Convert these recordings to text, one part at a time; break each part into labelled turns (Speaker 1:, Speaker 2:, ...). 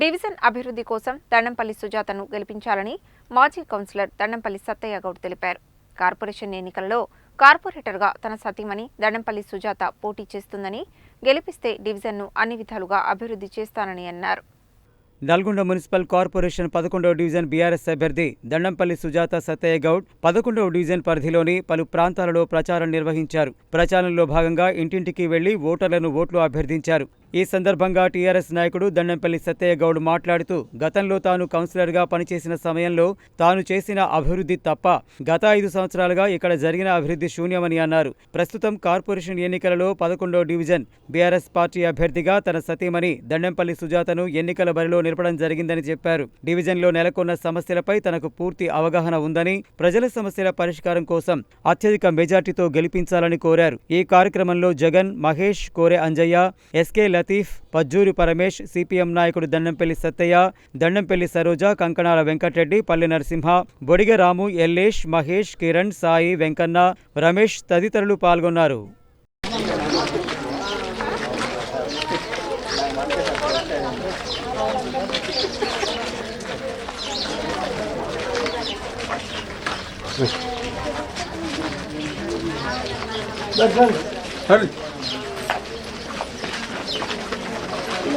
Speaker 1: Division అభివృద్ధి కోసం దండంపల్లి సుజాతను గెలిపించాలని మాజీ కౌన్సిలర్ దండంపల్లి సత్తయ్య గౌడ్ తెలిపారు. కార్పొరేషన్ ఎన్నికల్లో కార్పొరేటర్గా తన సతీమణి దండంపల్లి సుజాత పోటీ చేస్తుందని గెలిపిస్తే డివిజన్ను అన్ని విధాలుగా అభివృద్ధి చేస్తానని అన్నారు.
Speaker 2: నల్గొండ మున్సిపల్ కార్పొరేషన్ పదకొండవ డివిజన్ బీఆర్ఎస్ అభ్యర్థి దండంపల్లి సుజాత సత్తయ్య గౌడ్ పదకొండవ డివిజన్ పరిధిలోని పలు ప్రాంతాలలో ప్రచారం నిర్వహించారు. ప్రచారంలో భాగంగా ఇంటింటికి వెళ్ళి ఓటర్లను ఓట్లు అభ్యర్థించారు. ఈ సందర్భంగా టీఆర్ఎస్ నాయకుడు దండంపల్లి సత్తయ్య గౌడ్ మాట్లాడుతూ గతంలో తాను కౌన్సిలర్గా పనిచేసిన సమయంలో తాను చేసిన అభివృద్ధి తప్ప గత ఐదు సంవత్సరాలుగా ఇక్కడ జరిగిన అభివృద్ధి శూన్యమని అన్నారు. ప్రస్తుతం కార్పొరేషన్ ఎన్నికలలో పదకొండో డివిజన్ బీఆర్ఎస్ పార్టీ అభ్యర్థిగా తన సతీమణి దండంపల్లి సుజాతను ఎన్నికల బరిలో నిలపడం జరిగిందని చెప్పారు. డివిజన్లో నెలకొన్న సమస్యలపై తనకు పూర్తి అవగాహన ఉందని ప్రజల సమస్యల పరిష్కారం కోసం అత్యధిక మెజార్టీతో గెలిపించాలని కోరారు. ఈ కార్యక్రమంలో జగన్ మహేష్ కోరే అంజయ్య ఎస్కే లతీఫ్ పజ్జూరి పరమేష్ సిపిఎం నాయకుడు దండంపల్లి సత్తయ్య దండంపల్లి సరోజ కంకణాల వెంకటరెడ్డి పల్లె నరసింహ బొడిగ రాము ఎల్లేష్ మహేష్ కిరణ్ సాయి వెంకన్న రమేష్ తదితరులు పాల్గొన్నారు.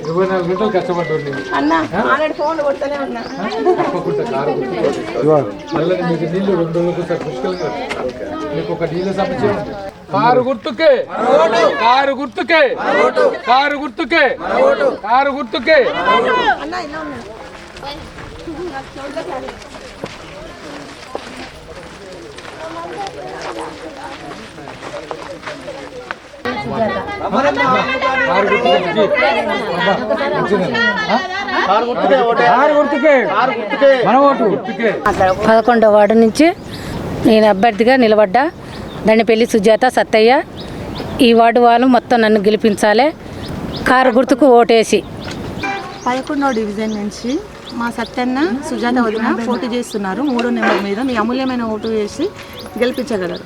Speaker 3: ఇరవై నాలుగు గంటలు తప్పకుండా కారు మళ్ళీ మీకు నీళ్ళు రెండు రోజులకు సార్ పుష్కలంగా మీకు ఒక నీళ్ళ సమస్య ఉంది. కారు గుర్తుకే. కారు గుర్తుకే. కారు గుర్తుకే. కారు గుర్తుకే.
Speaker 4: అన్న
Speaker 3: పదకొండో
Speaker 5: పదకొండవ వార్డు నుంచి నేను అభ్యర్థిగా నిలబడ్డా. దండపల్లి సుజాత సత్తయ్య. ఈ వార్డు వాళ్ళు మొత్తం నన్ను గెలిపించాలి. కారు గుర్తుకు ఓటేసి.
Speaker 4: పదకొండో డివిజన్ నుంచి మా సత్యన్న సుజాత వదిన పోటీ చేస్తున్నారు. మూడో నెంబర్ మీద మీ అమూల్యమైన ఓటు వేసి గెలిపించగలరు.